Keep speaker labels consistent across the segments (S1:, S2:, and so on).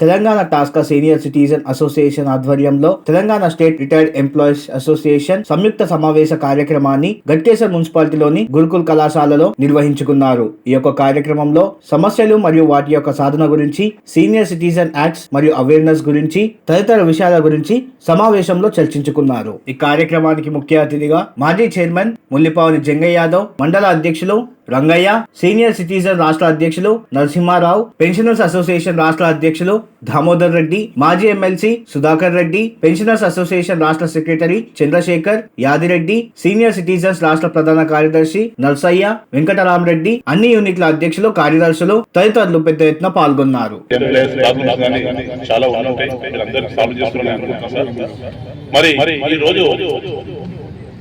S1: తెలంగాణ టాస్కా senior citizen association ఆధ్వర్యంలో Telangana state retired employees association సంయుక్త సమావేశ కార్యక్రమాన్ని గట్కేసర్ మున్సిపాలిటీలోని గురుకుల్ కళాశాలలో నిర్వహించుకున్నారు. ఈ యొక్క కార్యక్రమంలో సమస్యలు మరియు వాటి యొక్క సాధన గురించి సీనియర్ సిటిజన్ యాక్ట్స్ మరియు అవేర్నెస్ గురించి తదితర విషయాల గురించి సమావేశంలో చర్చించుకున్నారు. ఈ కార్యక్రమానికి ముఖ్య అతిథిగా మాజీ చైర్మన్ ముల్లిపావని జంగయ్య యాదవ్ మండల అధ్యక్షులు రంగయ్య సీనియర్ సిటిజన్ రాష్ట్ర అధ్యక్షులు నరసింహారావు పెన్షనర్స్ అసోసియేషన్ రాష్ట్ర అధ్యక్షులు దామోదర్ రెడ్డి మాజీ MLC Sudhakar Reddy pensioners association రాష్ట్ర secretary Chandrashekar Yadireddy senior citizens రాష్ట్ర ప్రధాన కార్యదర్శి నర్సయ్య వెంకటరామరెడ్డి అన్ని యూనిట్ల అధ్యక్షులు కార్యదర్శులు తదితరులు పెద్ద ఎత్తున పాల్గొన్నారు.
S2: మరి ఈ రోజు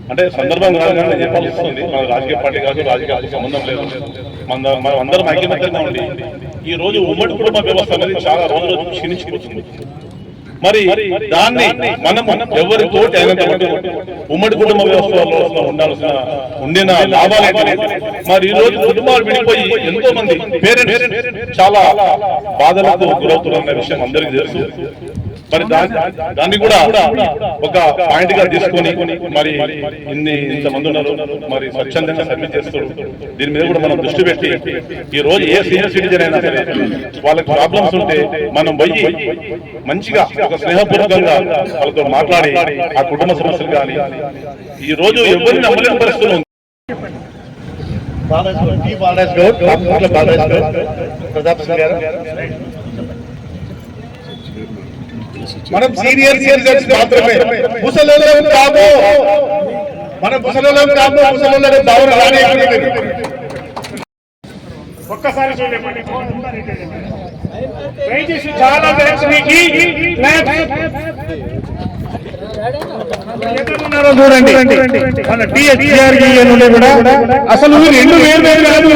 S2: అంటే సందర్భం కాదు నేను చెప్పాల్సి వస్తుంది మన రాజకీయ పార్టీ కాదు రాజకీయాలకు సంబంధం లేదు. మన మనం అందరం ఐక్యమత్యంగా ఉండి ఈ రోజు ఉమ్మడి కుటుంబ వ్యవస్థ అనేది చాలా రోజు రోజు క్షీణించిపోతుంది మరి దాన్ని మనం ఎవరితోటి అయినంత వరకు ఉమ్మడి కుటుంబ వ్యవస్థలో ఉండాల్సిన ఉండిన లాభాలు మరి ఈ రోజు కుటుంబాలు విడిపోయి ఎంతో మంది పేరెంట్స్ చాలా బాధలకు గురవుతున్న విషయం అందరికీ తెలుసు. మరి దాన్ని దాన్ని కూడా ఒక పాయింట్గా తీసుకొని మరి ఇన్ని ఇంతమంది ఉన్నారు మరి స్వచ్ఛందంగా సర్వీస్ చేస్తారు దీని మీద కూడా మనం దృష్టి పెట్టి ఈ రోజు ఏ సీనియర్ సిటిజన్ అయినా సరే వాళ్ళకి ప్రాబ్లమ్స్ ఉంటే మనం పోయి మంచిగా ఒక స్నేహపూర్వకంగా వాళ్ళతో మాట్లాడి ఆ కుటుంబ సమస్యలు కానీ ఈ రోజు ఎవరిని నమ్మలేని పరిస్థితులు
S3: బాలరాజ్ గౌడ్, బాలరాజ్ గౌడ్, ప్రతాప్ సింగ్ గారు. మనం సీనియర్ సిటిజన్స్ మాత్రమే. ముసలోళ్ళం కాము మనం ముసలోళ్ళం కాము ముసలోళ్ళని భావన రానివ్వలేదు.
S4: ఒక్కసారి చూడండి. దయచేసి చాలా దయచేసి ఉన్నారో చూడండి. మన టిహెచ్ఆర్ నుండి కూడా అసలు రెండు వేరు వేరు కాదు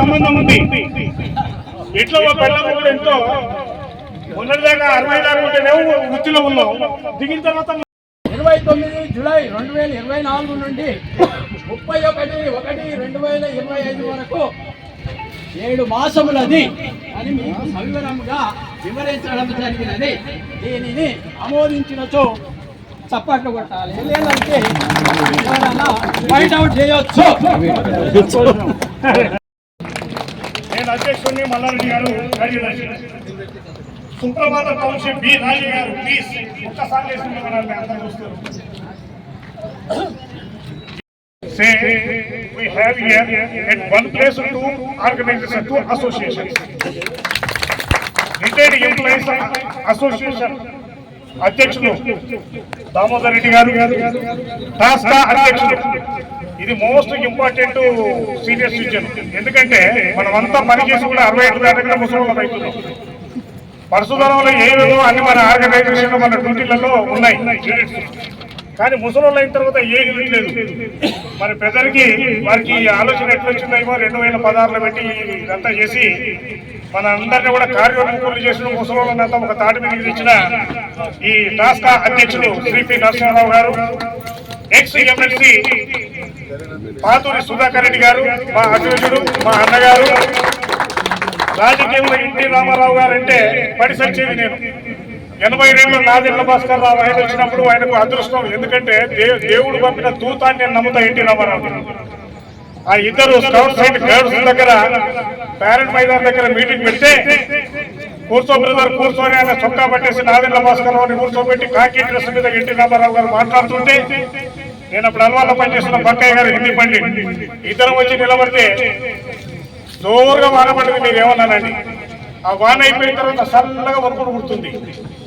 S4: సంబంధం ఉంది. ఇట్లా ఒక ఎంతో మొన్నటిదాకా అరవై దాకా ఉంటేనేమో వృత్తిలో ఉన్నాం దిగిన తర్వాత
S5: ఇరవై తొమ్మిది జూలై రెండు వేల ఇరవై నాలుగు నుండి ముప్పై ఒకటి ఒకటి రెండు వేల ఇరవై ఐదు వరకు ఏడు మాసములది అని మీకు సవివరంగా వివరించడం జరిగినది. దీనిని ఆమోదించినచో చప్పట్లు కొట్టాలి. లేదంటే ఎవరైనా అవుట్ చేయొచ్చు.
S4: నేను అధ్యక్షుడిని మల్లారెడ్డి గారు కార్యదర్శి సుప్రభాత టౌన్షిప్ బి రాజు గారు ప్లీజ్. ఒక్కసారి చేసి మిమ్మల్ని అందరూ చూస్తారు Say, we have here at one place two organizations, two associations. Retired Employees Association. అధ్యక్షులు దామోదర్ రెడ్డి గారు టాస్కా అధ్యక్షులు. ఇది మోస్ట్ ఇంపార్టెంట్ సీనియర్ సిటిజన్ ఎందుకంటే మనమంతా పనిచేసి కూడా అరవై ఐదు దాకా ముసలి అవుతున్నాం. పరశుధనంలో ఏ విధంగా అన్ని మన ఆర్గనైజేషన్లో మన డ్యూటీలలో ఉన్నాయి? యూనిట్స్ కానీ ముసలోళ్ళు అయిన తర్వాత ఏ యూనిట్ లేదు. మరి ప్రజలకి వారికి ఈ ఆలోచన ఎట్లొచ్చిందేమో రెండు వేల పదహారులో పెట్టి ఇదంతా చేసి మన అందరినీ కూడా కార్యోన్ముఖులు చేసిన ముసలోళ్ళంతా ఒక తాటి మీద తెచ్చిన ఈ టాస్కా అధ్యక్షులు Shri P Narasimharao garu ex MLC Pathuri Sudhakar Reddy garu మా అధ్యక్షుడు మా అన్నగారు రాజకీయంలో ఎన్టీ రామారావు గారు అంటే పడిసొచ్చేది నేను. ఎనభై రెండు నాదిల్ల భాస్కర్ రావు ఆయన వచ్చినప్పుడు ఆయనకు అదృష్టం. ఎందుకంటే దే- దేవుడు పంపిన దూతాన్ని నేను నమ్ముతా ఎన్టీ రామారావు ఆ ఇద్దరు స్కౌట్స్ అండ్ గర్ల్స్ దగ్గర పేరెంట్ మైదాన్ దగ్గర మీటింగ్ పెడితే కూర్చో బ్రదర్ కూర్చొని ఆయన చొక్కా పట్టేసి నాదిల్ల భాస్కర్ రావుని కూర్చోబెట్టి కాకి డ్రెస్ మీద ఎన్టీ రామారావు గారు మాట్లాడుతుంటే నేను అప్పుడు అల్వాల్లో పనిచేస్తున్న బక్కయ్య గారు హిందీ పండి ఇద్దరం వచ్చి నిలబడితే జోరుగా వాన పడింది మీరు ఏమన్నానండి ఆ వాన అయిపోయిన తర్వాత సల్లగా వరకుడు కుడుతుంది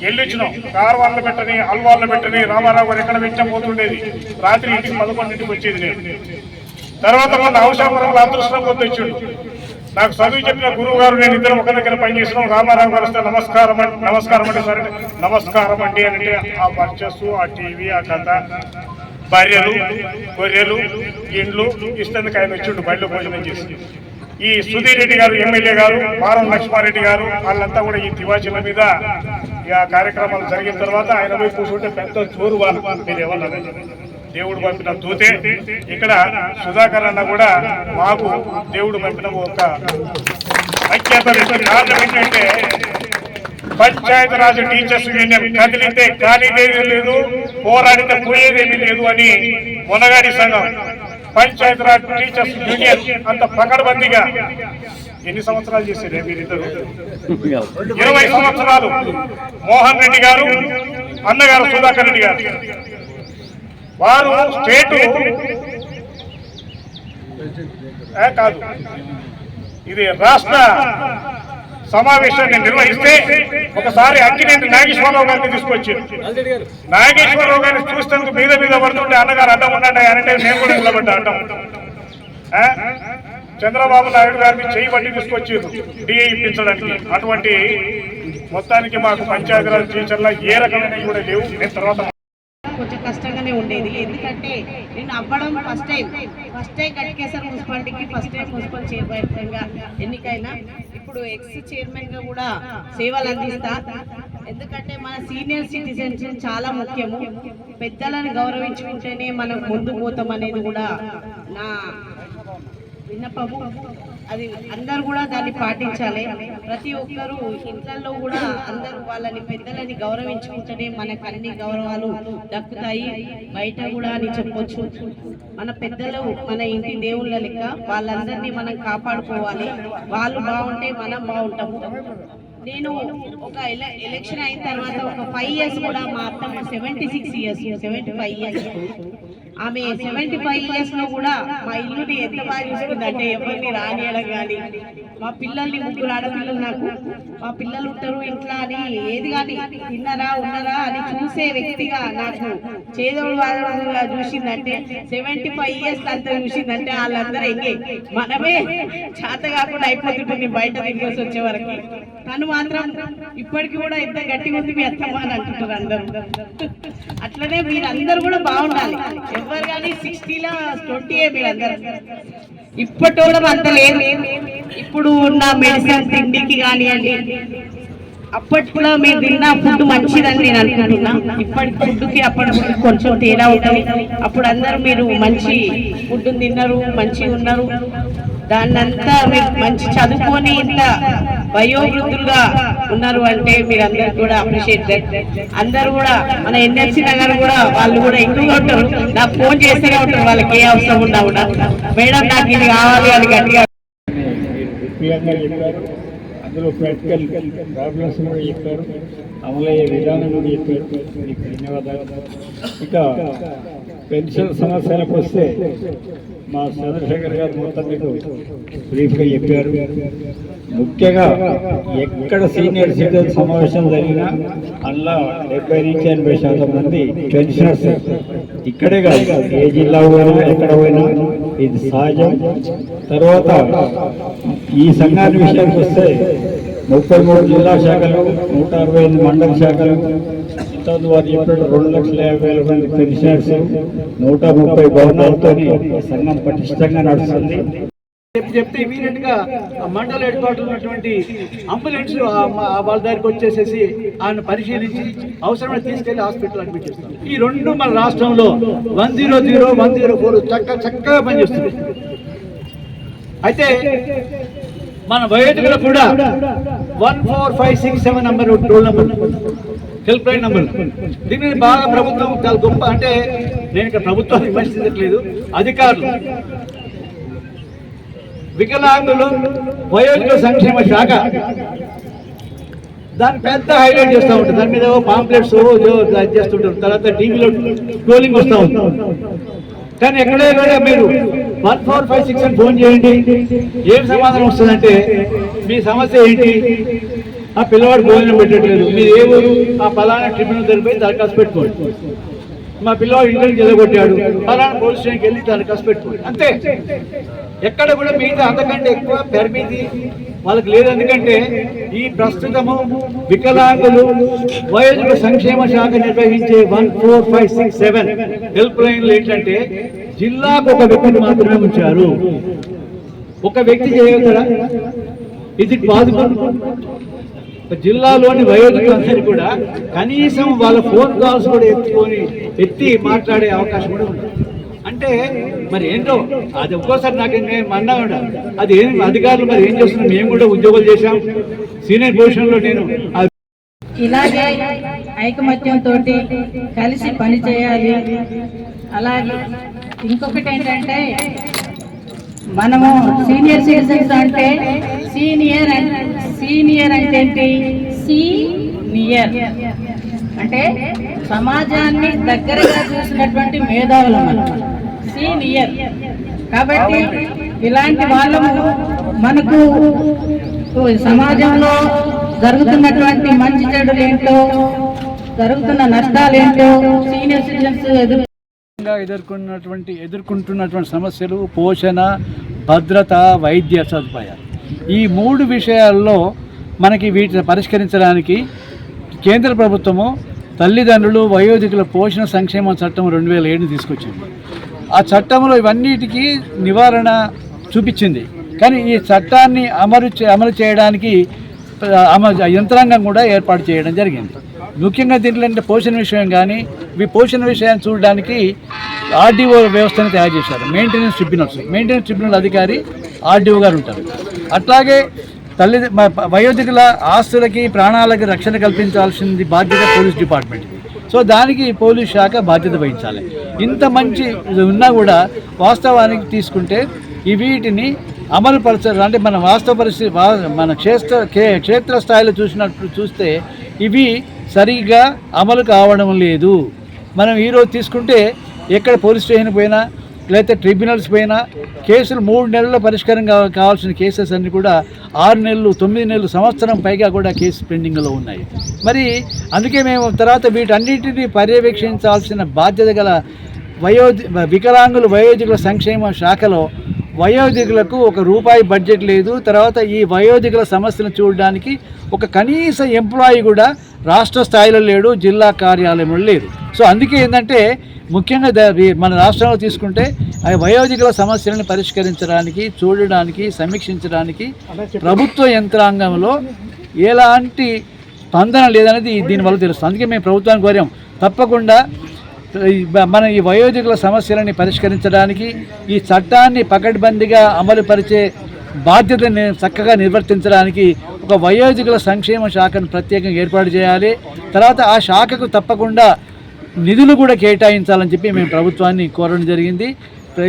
S4: వెళ్ళొచ్చినాం కారు వాళ్ళ పెట్టని అల్వాళ్ళ పెట్టని రామారావు గారు ఎక్కడ వెంచం పోతుండేది. రాత్రి ఇంటికి పదకొండింటికి వచ్చేది నేను. తర్వాత మన అవసరంలో అదృష్టం పొంది నాకు చదువు చెప్పిన గురువు గారు నేను ఇద్దరు ఒక దగ్గర పనిచేసినాం రామారావు గారు వస్తే నమస్కారం అండి నమస్కారం అంటే సరే నమస్కారం అండి అని అంటే ఆ పర్చస్ ఆ టీవీ ఆ కథ భార్యలు గొర్రెలు ఇండ్లు ఇష్టందుకు ఆయన వచ్చిండు బయట భోజనం చేసి. ఈ సుధీర్ రెడ్డి గారు ఎమ్మెల్యే గారు మారం లక్ష్మారెడ్డి గారు వాళ్ళంతా కూడా ఈ తివాచీల మీద ఈ ఆ కార్యక్రమాలు జరిగిన తర్వాత ఆయన పోయి కూర్చుంటే పెద్ద జోరు వాళ్ళు మీరు దేవుడు పంపిన దూతే. ఇక్కడ సుధాకర్ అన్న కూడా మాకు దేవుడు పంపిన ఒక ఐక్యత కారణం ఏంటంటే పంచాయతీ రాజ్ టీచర్స్ యూనియన్ కదిలితే కానిదేమీ లేదు పోరాడితే పోయేదేమీ లేదు అని మొనగాడి సంఘం. పంచాయతీ రాజ్ టీచర్స్ యూనియన్ అంత పకడ్బందీగా ఎన్ని సంవత్సరాలు చేశారు మీరిద్దరు? ఇరవై సంవత్సరాలు. మోహన్ రెడ్డి గారు అన్నగారు సుధాకర్ రెడ్డి గారు. వారు స్టేట్ ఏ కాదు ఇది రాష్ట్ర సమావేశాన్ని నిర్వహిస్తే ఒకసారి అక్కినేని నాగేశ్వరరావు గారిని తీసుకొచ్చారు. నాగేశ్వరరావు గారిని చూస్తేందుకు మీద మీద పడుతుంటే అన్నగారు అడ్డం ఉండండి అంటే నేను కూడా నిలబడ్డా అడ్డం. చంద్రబాబు నాయుడు గారిని చేయి బట్టి తీసుకొచ్చారు డిఏ ఇప్పించడానికి. అటువంటి మొత్తానికి మాకు పంచాయతీరాజ్ టీచర్ల ఏ రకమైన కూడా లేవు. నేను తర్వాత
S6: కొంచెం కష్టంగానే ఉండేది. ఎందుకంటే నేను అవ్వడం first time first time Ghatkesar మున్సిపాలిటీకి ఫస్ట్ టైం మున్సిపల్ చైర్పర్సన్గా ఎన్నికైనా ఇప్పుడు ఎక్స్ చైర్మన్గా కూడా సేవలు అందిస్తా. ఎందుకంటే మన సీనియర్ సిటిజన్స్ చాలా ముఖ్యము. పెద్దలను గౌరవించుకుంటేనే మనం ముందు పోతాం అనేది కూడా నా విన్నపము. అది అందరు కూడా దాన్ని పాటించాలి. ప్రతి ఒక్కరు ఇంట్లో కూడా అందరూ వాళ్ళని పెద్దలని గౌరవించుకుంటేనే మనకు అన్ని గౌరవాలు దక్కుతాయి. బయట కూడా అని చెప్పొచ్చు. మన పెద్దలు మన ఇంటి దేవుళ్ళ లెక్క వాళ్ళందరినీ మనం కాపాడుకోవాలి. వాళ్ళు బాగుంటే మనం బాగుంటాము నేను ఒక ఎలక్షన్ అయిన తర్వాత ఒక ఫైవ్ ఇయర్స్ కూడా మా అత్తమ్మ seventy six years seventy five years ఆమె సెవెంటీ ఫైవ్ ఇయర్స్లో కూడా మా ఇల్లుని ఎంత బాగా చూసుకుందంటే ఎవరిని రానియడం కానీ మా పిల్లల్ని ముగ్గురు ఆడపిల్లలు నాకు మా పిల్లలు ఉంటారు ఇంట్లో అని ఏది కానీ తిన్నారా ఉన్నారా అని చూసే వ్యక్తిగా నాకు చేదోడు వాదోడుగా చూసిందంటే సెవెంటీ ఫైవ్ ఇయర్స్ అంతా చూసిందంటే వాళ్ళందరూ ఎంగే మనమే చేత కాకుండా అయిపోతుంటుంది బయట తిరిగేసి వచ్చే వరకు. తను మాత్రం ఇప్పటికి కూడా ఇంత గట్టిగా ఉంది మీ అత్తమ్మ అని అంటుంటారు అందరూ. అట్లనే మీరందరూ కూడా బాగుండాలి. ఎవరు కానీ సిక్స్టీలో ట్వంటీ మీరందరూ. ఇప్పటి కూడా అంత లేదు. ఇప్పుడు ఉన్న మెడిసిన్ తిండికి కానివ్వండి అప్పట్లో మీరు తిన్న ఫుడ్ మంచిదని నేను అనుకుంటున్నా. ఇప్పటి ఫుడ్కి అప్పటి ఫుడ్ కొంచెం తేడా ఉంటుంది. అప్పుడు అందరూ మీరు మంచి ఫుడ్ తిన్నారు మంచిగా ఉన్నారు. దాన్నంతా మీరు మంచి చదువుకొని ఇంత వయోవృద్ధులుగా ఉన్నారు అంటే మీరు అందరు కూడా అప్రిషియేట్ అందరు కూడా మన ఎన్ఎస్సీ నగర్ కూడా వాళ్ళు కూడా ఎక్కువగా ఉంటారు. నాకు ఫోన్ చేస్తూనే ఉంటారు వాళ్ళకి ఏ అవసరం ఉన్నా కూడా. మేడం నాకు ఇది కావాలి అని గట్టిగా
S7: అందులో ప్రాక్టికల్ ప్రాబ్లమ్స్ కూడా చెప్పారు. అమలయ్యే విధానం కూడా చెప్పారు. ధన్యవాదాలు. ఇక పెన్షన్ సమస్యలకు వస్తే మా చంద్రశేఖర్ గారు మొత్తం మీకు బ్రీఫ్గా చెప్పారు. ముఖ్యంగా ఎక్కడ సీనియర్ సిటిజన్ సమావేశం జరిగినా అందులో డెబ్బై నుంచి ఎనభై శాతం మంది పెన్షనర్స్. ఇక్కడే కాదు ఏ జిల్లా పోయినా ఎక్కడ పోయినా ఇది సహజం. తర్వాత ఈ సంఘాన్ని విషయానికి వస్తే ముప్పై మూడు జిల్లా శాఖలు నూట అరవై ఎనిమిది మండల శాఖలు ఇంతకుముందు వారు చెప్పినట్టు రెండు లక్షల యాభై వేల మంది పెన్షనర్స్ నూట ముప్పై భవనాలతో సంఘం పటిష్టంగా నడుస్తుంది.
S8: చెప్తే ఇమీడియట్గా మండల హెడ్ క్వార్టర్ ఉన్నటువంటి అంబులెన్స్ వాళ్ళ దగ్గరికి వచ్చేసేసి ఆయన పరిశీలించి అవసరమైన తీసుకెళ్ళి హాస్పిటల్ అడ్మిట్ ఈ రెండు మన రాష్ట్రంలో one zero zero one zero four చక్క చక్కగా పనిచేస్తుంది. అయితే మన వయోధికులకు కూడా one four five six seven number roll number. Help line number దీని బాగా ప్రభుత్వం చాలా గొప్ప అంటే నేను ఇక్కడ ప్రభుత్వాన్ని విమర్శించట్లేదు. అధికారులు. వికలాంగులు వయోజన సంక్షేమ శాఖ. దాన్ని పెద్ద హైలైట్ చేస్తూ ఉంటుంది దాని మీద పాంప్లెట్స్ చేస్తుంటారు. తర్వాత టీవీలో ట్రోలింగ్ వస్తూ ఉంటుంది కానీ ఎక్కడే కూడా మీరు వన్ ఫోర్ ఫైవ్ సిక్స్ అని ఫోన్ చేయండి. ఏం సమాధానం వస్తుందంటే మీ సమస్య ఏంటి? ఆ పిల్లవాడు భోజనం పెట్టట్లేదు. మీరు ఏ ఊరు? ఆ ఫలానా ట్రిబ్యునల్ దగ్గర దరఖాస్తు పెట్టుకోండి. మా పిల్లవాడు ఇంటికి నిలబొట్టాడు ఫలానా పోలీస్ స్టేషన్కి వెళ్ళి దరఖాస్తు పెట్టుకోండి. అంతే. ఎక్కడ కూడా మిగతా అంతకంటే ఎక్కువ పరిమితి వాళ్ళకి లేదు. ఎందుకంటే ఈ ప్రస్తుతము వికలాంగులు వయోజన సంక్షేమ శాఖ నిర్వహించే one four five six seven help లైన్లు ఏంటంటే జిల్లాకు ఒక వ్యక్తిని మాత్రమే ఉంచారు. ఒక వ్యక్తి చేయగలరా ఇది పాసిబుల్ జిల్లాలోని వయోధికులందరూ కూడా కనీసం వాళ్ళ ఫోన్ కాల్స్ కూడా ఎత్తుకొని ఎత్తి మాట్లాడే అవకాశం కూడా ఉంది. అంటే మరి ఏంటో అది ఒక్కోసారి నాకు నేను అన్నా కూడా అది ఏం అధికారులు మరి ఏం చేస్తున్నాం మేము కూడా ఉద్యోగాలు చేశాం. సీనియర్ పొజిషన్లో నేను
S6: ఇలాగే ఐకమత్యంతో కలిసి పని చేయాలి. అలాగే ఇంకొకటి ఏంటంటే మనము సీనియర్ సిటిజన్స్ అంటే సీనియర్ సీనియర్ అంటే ఏంటి సీనియర్. అంటే సమాజాన్ని దగ్గరగా చూసినటువంటి మేధావులు మనం. సీనియర్. కాబట్టి ఇలాంటి వాళ్ళము మనకు సమాజంలో జరుగుతున్నటువంటి మంచి చెడులు ఏంటో జరుగుతున్న నష్టాలు ఏంటో సీనియర్ సిటిజన్స్ ఎదురు
S8: ఎదుర్కొన్నటువంటి ఎదుర్కొంటున్నటువంటి సమస్యలు పోషణ భద్రత వైద్య సదుపాయాలు. ఈ మూడు విషయాల్లో మనకి వీటిని పరిష్కరించడానికి కేంద్ర ప్రభుత్వము తల్లిదండ్రులు వయోధికుల పోషణ సంక్షేమ చట్టం రెండు వేల ఏడు తీసుకొచ్చింది. ఆ చట్టంలో ఇవన్నిటికీ నివారణ చూపించింది. కానీ ఈ చట్టాన్ని అమలు అమలు చేయడానికి యంత్రాంగం కూడా ఏర్పాటు చేయడం జరిగింది. ముఖ్యంగా దీంట్లో అంటే పోషణ విషయం కానీ ఈ పోషణ విషయాన్ని చూడడానికి ఆర్డీఓ వ్యవస్థను తయారు చేశారు. Maintenance tribunals. మెయింటెనెన్స్ ట్రిబ్యునల్ అధికారి ఆర్డీఓ గారు ఉంటారు. అట్లాగే తల్లి వయోధికుల ఆస్తులకి ప్రాణాలకి రక్షణ కల్పించాల్సింది బాధ్యత పోలీస్ డిపార్ట్మెంట్. సో దానికి పోలీస్ శాఖ బాధ్యత వహించాలి. ఇంత మంచి ఇది ఉన్నా కూడా వాస్తవానికి తీసుకుంటే ఈ వీటిని అమలు పరచడం అంటే మన వాస్తవ పరిస్థితి మన క్షేత్ర క్షేత్ర స్థాయిలో చూసినట్టు చూస్తే ఇవి సరిగ్గా అమలు కావడం లేదు. మనం ఈరోజు తీసుకుంటే ఎక్కడ పోలీస్ స్టేషన్ పోయినా లేకపోతే ట్రిబ్యునల్స్ పైన కేసులు మూడు నెలల్లో పరిష్కారం కావాల్సిన కేసెస్ అన్నీ కూడా ఆరు నెలలు తొమ్మిది నెలలు సంవత్సరం పైగా కూడా కేసు పెండింగ్లో ఉన్నాయి. మరి అందుకే మేము తర్వాత వీటన్నిటిని పర్యవేక్షించాల్సిన బాధ్యత గల వయోధి వికలాంగుల వయోధికుల సంక్షేమ శాఖలో వయోధికులకు ఒక రూపాయి బడ్జెట్ లేదు. తర్వాత ఈ వయోధికుల సమస్యను చూడడానికి ఒక కనీస ఎంప్లాయీ కూడా రాష్ట్ర స్థాయిలో లేడు జిల్లా కార్యాలయంలో లేదు సో అందుకే ఏంటంటే ముఖ్యంగా మన రాష్ట్రంలో తీసుకుంటే ఆ వయోధికుల సమస్యలను పరిష్కరించడానికి చూడడానికి సమీక్షించడానికి ప్రభుత్వ యంత్రాంగంలో ఎలాంటి స్పందన లేదనేది దీనివల్ల తెలుస్తుంది. అందుకే మేము ప్రభుత్వానికి కోరాం. తప్పకుండా మన ఈ వయోధికుల సమస్యలని పరిష్కరించడానికి ఈ చట్టాన్ని పకడ్బందీగా అమలుపరిచే బాధ్యతని చక్కగా నిర్వర్తించడానికి ఒక వయోధికుల సంక్షేమ శాఖను ప్రత్యేకంగా ఏర్పాటు చేయాలి. తర్వాత ఆ శాఖకు తప్పకుండా నిధులు కూడా కేటాయించాలని చెప్పి మేము ప్రభుత్వాన్ని కోరడం జరిగింది.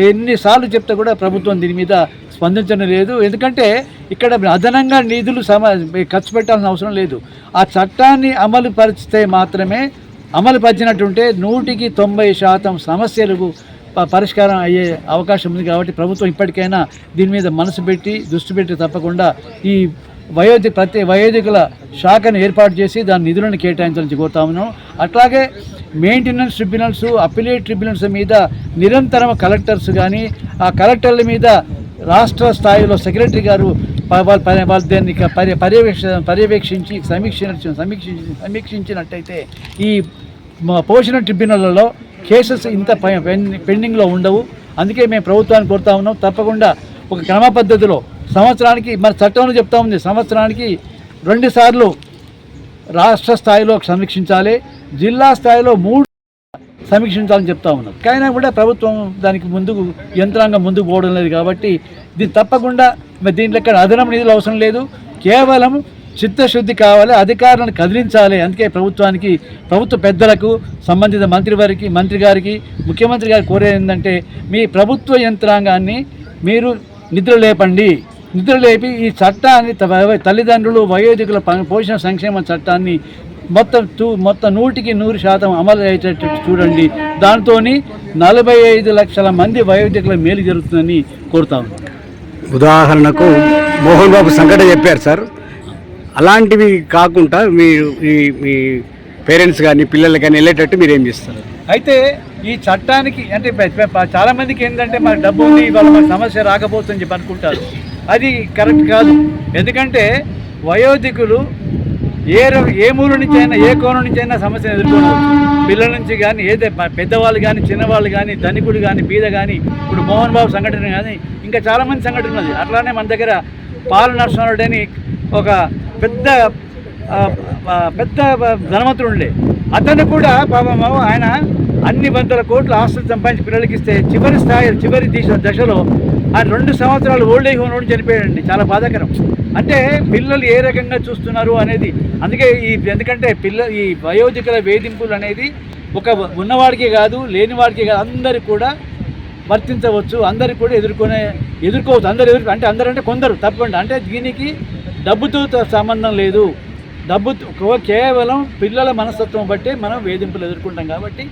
S8: ఎన్నిసార్లు చెప్తే కూడా ప్రభుత్వం దీని మీద స్పందించడం లేదు. ఎందుకంటే ఇక్కడ అదనంగా నిధులు సమ ఖర్చు పెట్టాల్సిన అవసరం లేదు. ఆ చట్టాన్ని అమలు పరిచితే మాత్రమే అమలు పరిచినట్టుంటే నూటికి తొంభై శాతం సమస్యలకు ప- పరిష్కారం అయ్యే అవకాశం ఉంది కాబట్టి ప్రభుత్వం ఇప్పటికైనా దీని మీద మనసు పెట్టి దృష్టి పెట్టి తప్పకుండా ఈ వయోధి ప్రతి వయోధికుల శాఖను ఏర్పాటు చేసి దాని నిధులను కేటాయించాలని కోరుతా ఉన్నాం. అట్లాగే మెయింటెనెన్స్ ట్రిబ్యునల్స్ అపిలేట్ ట్రిబ్యునల్స్ మీద నిరంతరం కలెక్టర్స్ కానీ ఆ కలెక్టర్ల మీద రాష్ట్ర స్థాయిలో సెక్రటరీ గారు ప- వాళ్ళ దాన్ని పర్య పర్యవేక్ష పర్యవేక్షించి సమీక్ష సమీక్షించి సమీక్షించినట్టయితే ఈ పోషణ ట్రిబ్యునల్లలో కేసెస్ ఇంత ప- పెండింగ్లో ఉండవు. అందుకే మేము ప్రభుత్వాన్ని కోరుతా ఉన్నాం. తప్పకుండా ఒక క్రమ పద్ధతిలో సంవత్సరానికి మన చట్టంలో చెప్తా ఉంది సంవత్సరానికి రెండుసార్లు రాష్ట్ర స్థాయిలో సమీక్షించాలి. జిల్లా స్థాయిలో మూడు సమీక్షించాలని చెప్తా ఉన్నారు కానీ కూడా ప్రభుత్వం దానికి ముందుకు యంత్రాంగం ముందుకు పోవడం లేదు కాబట్టి దీన్ని తప్పకుండా మరి దీంట్లో ఇక్కడ అదనపు నిధులు అవసరం లేదు. కేవలం చిత్తశుద్ధి కావాలి అధికారులను కదిలించాలి. అందుకే ప్రభుత్వానికి ప్రభుత్వ పెద్దలకు సంబంధిత మంత్రి వారికి మంత్రి గారికి ముఖ్యమంత్రి గారు కోరేది ఏంటంటే మీ ప్రభుత్వ యంత్రాంగాన్ని మీరు నిద్ర లేపండి. నిద్ర లేపి ఈ చట్టాన్ని తల్లిదండ్రులు వయోధికుల పోషణ సంక్షేమ చట్టాన్ని మొత్తం టూ మొత్తం నూటికి నూరు శాతం అమలు అయ్యేటట్టు చూడండి. దాంతో నలభై ఐదు లక్షల మంది వయోధికుల మేలు జరుగుతుందని కోరుతా
S9: ఉదాహరణకు మోహన్ బాబు సంఘటన చెప్పారు సార్. అలాంటివి కాకుండా మీరు ఈ మీ పేరెంట్స్ కానీ పిల్లలు కానీ వెళ్ళేటట్టు మీరు ఏం చేస్తారు?
S8: అయితే ఈ చట్టానికి అంటే పె- పె- ప- చాలా మందికి ఏంటంటే మన డబ్బు ఉంది ఇవాళ మన సమస్య రాకపోతుందని చెప్పి అనుకుంటారు. అది కరెక్ట్ కాదు. ఎందుకంటే వయోధికులు ఏ ఏ మూల నుంచి అయినా ఏ కోణం నుంచి అయినా సమస్యను ఎదుర్కోవచ్చు పిల్లల నుంచి కానీ ఏదే పెద్దవాళ్ళు కానీ చిన్నవాళ్ళు కానీ ధనికుడు కానీ బీద కానీ ఇప్పుడు మోహన్ బాబు సంఘటన కానీ ఇంకా చాలామంది సంఘటన ఉన్నది అట్లానే మన దగ్గర పాల నరసింహారెడ్డి అని ఒక పెద్ద పెద్ద ధనవంతుడు ఉండే అతను కూడా పాపం ఆయన అన్ని వందల కోట్ల ఆస్తులు సంపాదించి పిల్లలకి ఇస్తే చివరి స్థాయి చివరి దిశ దశలో ఆయన రెండు సంవత్సరాలు ఓల్డ్ ఏజ్ హోమ్ నుండి చనిపోయాడండి. చాలా బాధాకరం. అంటే పిల్లలు ఏ రకంగా చూస్తున్నారు అనేది అందుకే ఈ ఎందుకంటే పిల్ల ఈ వయోజకుల వేధింపులు అనేది ఒక ఉన్నవాడికి కాదు లేనివాడికి కాదు అందరికి కూడా వర్తించవచ్చు అందరికి కూడా ఎదుర్కొనే ఎదుర్కోవచ్చు అందరు ఎదుర్కొ అంటే అందరంటే కొందరు తప్పకుండా. అంటే దీనికి డబ్బుతో సంబంధం లేదు. డబ్బు కేవలం పిల్లల మనస్తత్వం బట్టి మనం వేధింపులు ఎదుర్కొంటాం కాబట్టి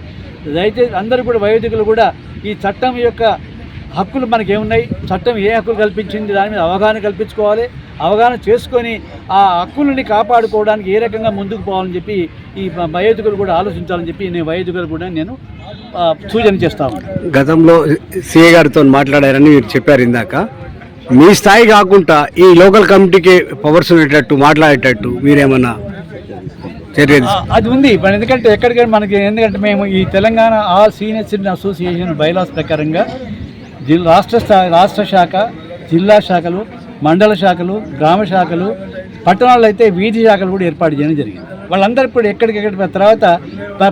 S8: దయచేసి అందరూ కూడా వయోధికులు కూడా ఈ చట్టం యొక్క హక్కులు మనకి ఏమున్నాయి చట్టం ఏ హక్కులు కల్పించింది? దాని మీద అవగాహన కల్పించుకోవాలి. అవగాహన చేసుకొని ఆ హక్కులని కాపాడుకోవడానికి ఏ రకంగా ముందుకు పోవాలని చెప్పి ఈ వయోధికులు కూడా ఆలోచించాలని చెప్పి నేను వయోధికులు కూడా నేను సూచన చేస్తాను
S9: గతంలో సిఏ గారితో మాట్లాడారని మీరు చెప్పారు ఇందాక. మీ స్థాయి కాకుండా ఈ లోకల్ కమిటీకి పవర్స్ ఉండేటట్టు మాట్లాడేటట్టు మీరేమన్నా
S8: అది ఉంది. ఇప్పుడు ఎందుకంటే ఎక్కడికైనా మనకి ఎందుకంటే మేము ఈ Telangana all senior citizen association bylaws ప్రకారంగా జిల్లా రాష్ట్ర స్థాయి రాష్ట్ర శాఖ జిల్లా శాఖలు మండల శాఖలు గ్రామ శాఖలు పట్టణాల్లో అయితే వీధి శాఖలు కూడా ఏర్పాటు చేయడం జరిగింది. వాళ్ళందరూ కూడా ఎక్కడికెక్కడ తర్వాత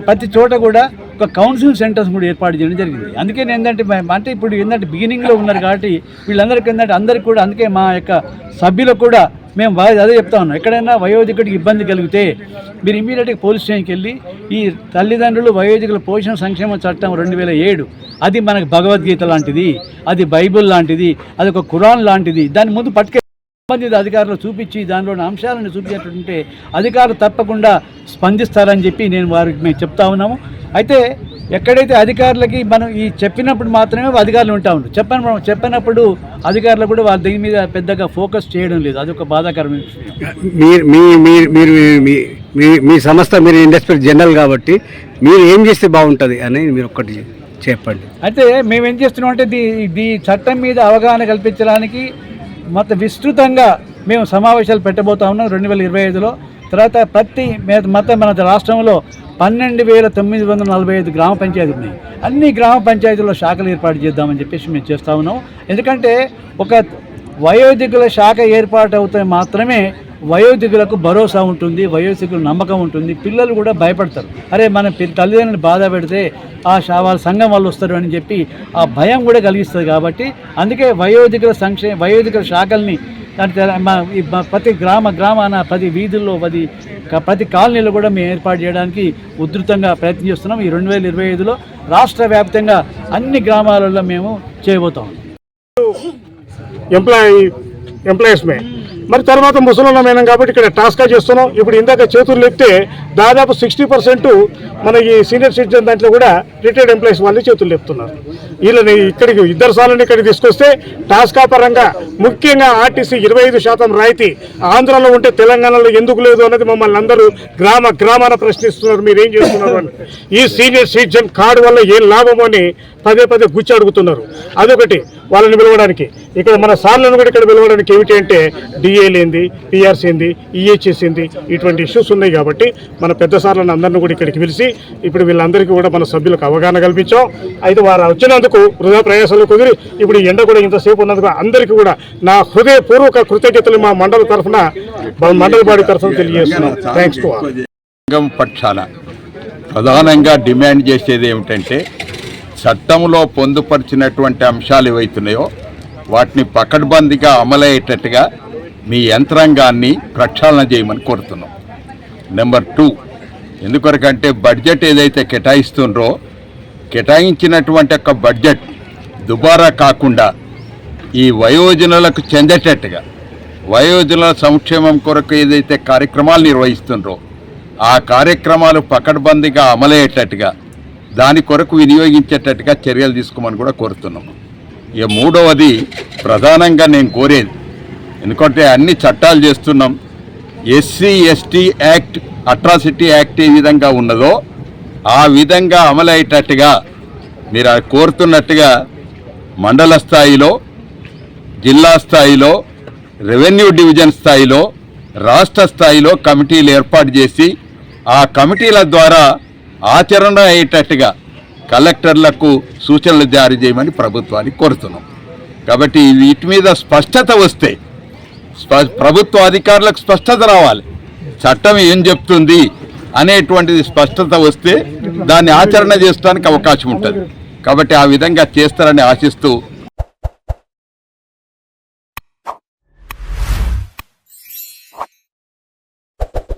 S8: ప్రతి చోట కూడా ఒక కౌన్సిలింగ్ సెంటర్స్ కూడా ఏర్పాటు చేయడం జరిగింది. అందుకే ఏంటంటే అంటే ఇప్పుడు ఏంటంటే బిగినింగ్లో ఉన్నారు కాబట్టి వీళ్ళందరికీ ఏంటంటే అందరికీ కూడా అందుకే మా యొక్క సభ్యులకు కూడా మేము బాగా అదే చెప్తా ఉన్నాం. ఎక్కడైనా వయోధికుడికి ఇబ్బంది కలిగితే మీరు ఇమీడియట్గా పోలీస్ స్టేషన్కి వెళ్ళి ఈ తల్లిదండ్రులు వయోధికుల పోషణ సంక్షేమ చట్టం రెండు వేల ఏడు అది మనకు భగవద్గీత లాంటిది అది బైబిల్ లాంటిది అది ఒక కురాన్ లాంటిది. దాని ముందు పట్టుకే సంబంధిత అధికారులు చూపించి దానిలోని అంశాలను చూపించేటట్టుంటే అధికారులు తప్పకుండా స్పందిస్తారని చెప్పి నేను వారికి మేము చెప్తా ఉన్నాము. అయితే ఎక్కడైతే అధికారులకి మనం ఈ చెప్పినప్పుడు మాత్రమే అధికారులు ఉంటా ఉంటారు చెప్పని చెప్పినప్పుడు అధికారులు కూడా వాళ్ళ దీని మీద పెద్దగా ఫోకస్ చేయడం లేదు. అదొక బాధాకరమైన విషయం.
S9: మీరు మీ మీ- మీరు మీ మీ మీ సంస్థ మీరు ఇండస్ట్రీ జనరల్ కాబట్టి మీరు ఏం చేస్తే బాగుంటుంది అని మీరు ఒక్కటి చెప్పండి.
S8: అయితే మేము ఏం చేస్తున్నాం అంటే దీ దీ చట్టం మీద అవగాహన కల్పించడానికి మొత్తం విస్తృతంగా మేము సమావేశాలు పెట్టబోతా ఉన్నాం రెండు వేల ఇరవై ఐదులో. తర్వాత ప్రతి మొత్తం మన రాష్ట్రంలో పన్నెండు వేల తొమ్మిది వందల నలభై ఐదు గ్రామ పంచాయతీలు ఉన్నాయి అన్ని గ్రామ పంచాయతీల్లో శాఖలు ఏర్పాటు చేద్దామని చెప్పేసి మేము చేస్తా ఉన్నాం. ఎందుకంటే ఒక వయోధికుల శాఖ ఏర్పాటు అవుతే మాత్రమే వయోధికులకు భరోసా ఉంటుంది వయోధికుల నమ్మకం ఉంటుంది పిల్లలు కూడా భయపడతారు. అరే మన తల్లిదండ్రులు బాధ పెడితే ఆ శా వాళ్ళ సంఘం వాళ్ళు వస్తారు అని చెప్పి ఆ భయం కూడా కలిగిస్తుంది కాబట్టి అందుకే వయోధికుల సంక్షేమ వయోధికుల శాఖల్ని ప్రతి గ్రామ గ్రామాన పది వీధుల్లో పది ప్రతి కాలనీలో కూడా మేము ఏర్పాటు చేయడానికి ఉధృతంగా ప్రయత్నం చేస్తున్నాం. ఈ రెండు వేల ఇరవై ఐదులో రాష్ట్ర వ్యాప్తంగా అన్ని గ్రామాలలో మేము చేయబోతాం.
S4: ఎంప్లాయీ ఎంప్లాయిస్మెంట్ మరి తర్వాత ముసలిమైనాం కాబట్టి ఇక్కడ టాస్క్గా చేస్తున్నాం. ఇప్పుడు ఇందాక చేతులు లేపితే దాదాపు సిక్స్టీ పర్సెంట్ మన ఈ సీనియర్ సిటిజన్ దాంట్లో కూడా రిటైర్డ్ ఎంప్లాయీస్ వాళ్ళు చేతులు లేపుతున్నారు. వీళ్ళని ఇక్కడికి ఇద్దరు సార్లు ఇక్కడికి తీసుకొస్తే టాస్కా పరంగా ముఖ్యంగా ఆర్టీసీ ఇరవై ఐదు శాతం రాయితీ ఆంధ్రాలో ఉంటే తెలంగాణలో ఎందుకు లేదు అన్నది మమ్మల్ని అందరూ గ్రామ గ్రామాన ప్రశ్నిస్తున్నారు. మీరేం చేస్తున్నారు అని. ఈ సీనియర్ సిటిజన్ కార్డు వల్ల ఏం లాభం అని పదే పదే గుచ్చి అడుగుతున్నారు. అదొకటి. వాళ్ళని పిలవడానికి. ఇక్కడ మన సార్లను కూడా ఇక్కడ పిలవడానికి ఏమిటి అంటే డిఏలు ఏంది పిఆర్సీ ఏంది ఈహెచ్ఎస్ ఏంది ఇటువంటి ఇష్యూస్ ఉన్నాయి కాబట్టి మన పెద్ద సార్లను అందరిని కూడా ఇక్కడికి పిలిచి ఇప్పుడు వీళ్ళందరికీ కూడా మన సభ్యులకు అవగాహన కల్పించాం. అయితే వారు వచ్చినందుకు హృదయ ప్రయాసాలు కుదిరి ఇప్పుడు ఈ ఎండ కూడా ఇంతసేపు ఉన్నందుకు అందరికీ కూడా నా హృదయపూర్వక కృతజ్ఞతలు మా మండల తరఫున మండల బాడీ తరఫున తెలియజేస్తున్నాం. థ్యాంక్స్ టు ఆల్
S10: ప్రధానంగా డిమాండ్ చేసేది ఏమిటంటే చట్టంలో పొందుపరిచినటువంటి అంశాలు ఏవైతున్నాయో వాటిని పకడ్బందీగా అమలయ్యేటట్టుగా మీ యంత్రాంగాన్ని ప్రక్షాళన చేయమని కోరుతున్నాం. నెంబర్ టూ ఎందుకొరకంటే బడ్జెట్ ఏదైతే కేటాయిస్తుండ్రో కేటాయించినటువంటి ఒక బడ్జెట్ దుబారా కాకుండా ఈ వయోజనులకు చెందేటట్టుగా వయోజనుల సంక్షేమం కొరకు ఏదైతే కార్యక్రమాలు నిర్వహిస్తుండ్రో ఆ కార్యక్రమాలు పకడ్బందీగా అమలయ్యేటట్టుగా దాని కొరకు వినియోగించేటట్టుగా చర్యలు తీసుకోమని కూడా కోరుతున్నాం. ఇక మూడవది ప్రధానంగా నేను కోరేది ఎందుకంటే అన్ని చట్టాలు చేస్తున్నాం. SC ST act atrocity act ఏ విధంగా ఉన్నదో ఆ విధంగా అమలయ్యేటట్టుగా మీరు అది కోరుతున్నట్టుగా మండల స్థాయిలో జిల్లా స్థాయిలో రెవెన్యూ డివిజన్ స్థాయిలో రాష్ట్ర స్థాయిలో కమిటీలు ఏర్పాటు చేసి ఆ కమిటీల ద్వారా ఆచరణ అయ్యేటట్టుగా కలెక్టర్లకు సూచనలు జారీ చేయమని ప్రభుత్వాన్ని కోరుతున్నాం. కాబట్టి వీటి మీద స్పష్టత వస్తే స్ప- ప్రభుత్వ అధికారులకు స్పష్టత రావాలి. చట్టం ఏం చెప్తుంది అనేటువంటిది స్పష్టత వస్తే దాన్ని ఆచరణ చేసడానికి అవకాశం ఉంటుంది. కాబట్టి ఆ విధంగా చేస్తారని ఆశిస్తూ